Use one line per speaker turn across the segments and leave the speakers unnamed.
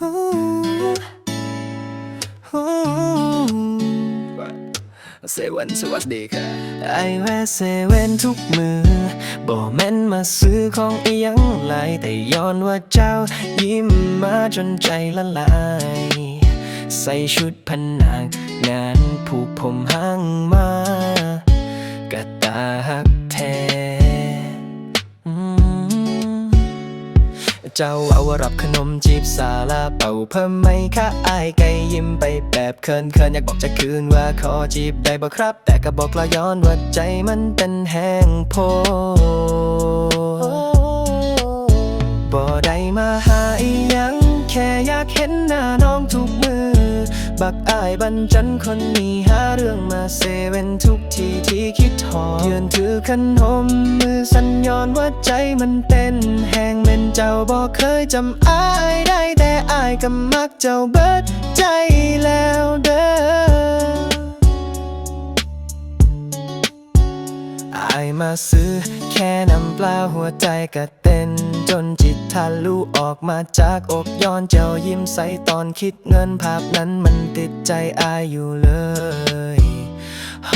เซเว่นสวัสดีค่ะ
ไอแวะเซเว่นทุกมือบอกแม่นมาซื้อของอีหยังหลายแต่ย้อนว่าเจ้ายิ้มมาจนใจละลาย ใส่ชุดพนักงานผูกผมห้างมากระตาหักแท้ เจ้าเอาวรับขนมจีบสาลาเป่าเพิ่มไหมคะอายไก่ยิ้มไปแบบเคินเคินอยากบอกจะคืนว่าขอจีบได้บ่ครับ แต่ก็บอกละย้อนว่าใจมันเป็นแห้งโพบ่ได้มาหา บักอายบันจันคนนี้หาเรื่องมาเซเว่นทุกทีที่คิดถอดยืนถือขนมมือสัญญอนว่าใจมันเต้นแหงเม่นเจ้าบอกเคยจำอายได้แต่อายก็มักเจ้าเบิดใจแล้วเด้ออายมาซื้อแค่น้ำเปล่าหัวใจก็เต้น จนจิตทะลุออกมาจากอกย้อนเจ้ายิ้มใสตอนคิดเงินภาพนั้นมันติดใจอายอยู่เลยโอ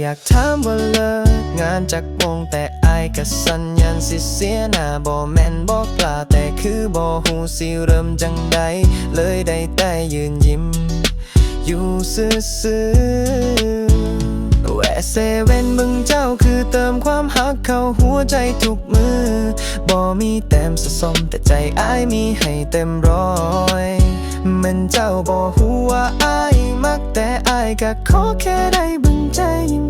อยากถามว่าเลิกงานจากวงแต่อายก็สัญญาณสิเสียหน้าบ่แม่นบ่กล้าแต่คือบ่หูสิเริ่มจังใดเลยได้แต่ยืนยิ้ม อยู่ซื่อ ๆแวะเซเว่นเบึงเจ้าคือเติมความหักเข้าหัวใจทุกมือบ่มีแต้มสะสมแต่ใจอายมีให้เต็มร้อยมันเจ้าบ่หัว่าอายมักแต่อายก็ขอแค่ได้บึงใจยิ้ม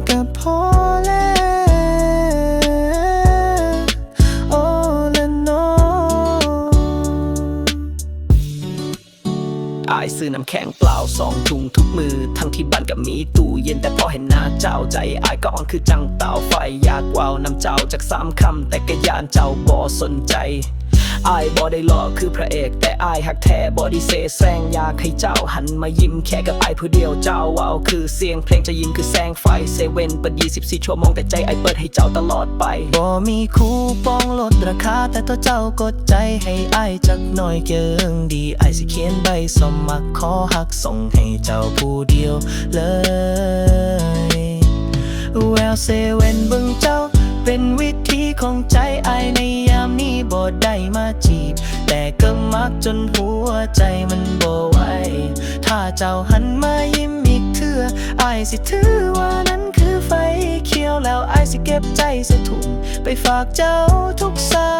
ซื้อน้ำแข็งเปล่าสองถุงทุกมือ ทั้งที่บ้านกับมีตู้เย็นแต่พอเห็นหน้าเจ้าใจอายก็อ่อนคือจังเต่าไฟอยากว่าวน้ำเจ้าจากสามคำแต่ก็ยานเจ้าบ่สนใจ อายบ่ได้หล่อคือพระเอก แต่อายหักแท้บ่ได้เสแสร้งอยากให้เจ้าหันมายิ้มแค่กับอายผู้เดียวเจ้าว้าวคือเสียงเพลงจะยิงคือแสงไฟเซเว่นเปิด24 ชั่วโมงแต่ใจอายเปิดให้เจ้าตลอดไป
บ่มีคูปองลดราคาแต่ตัวเจ้ากดใจให้อายจักหน่อยเกิงดีอายสิเขียนใบสมัครขอหักส่งให้เจ้าผู้เดียวเลยแววเซเว่นบิ่งเจ้าเป็นวิธี ของใจไอในยามนี้บ่ได้มาจีบ แต่ก็มักจนหัวใจมันบ่ไหวถ้าเจ้าหันมายิ้มอีกเทื่ออสิถือว่านั้นคือไฟเขียวแล้วไอสิเก็บใจใส่ถุงไปฝากเจ้าทุกเศร้า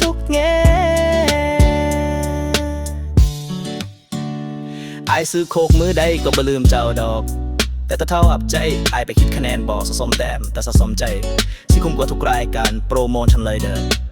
ทุกแง่
ไอซื้อโคกมือใดก็บ่ลืมเจ้าดอก แต่ถ้าเท่าอับใจอายไปคิดคะแนนบอกสะสมแต้มแต่สะสมใจสิคุ้มกว่าทุกรายการโปรโมชั่นเลยเด้อ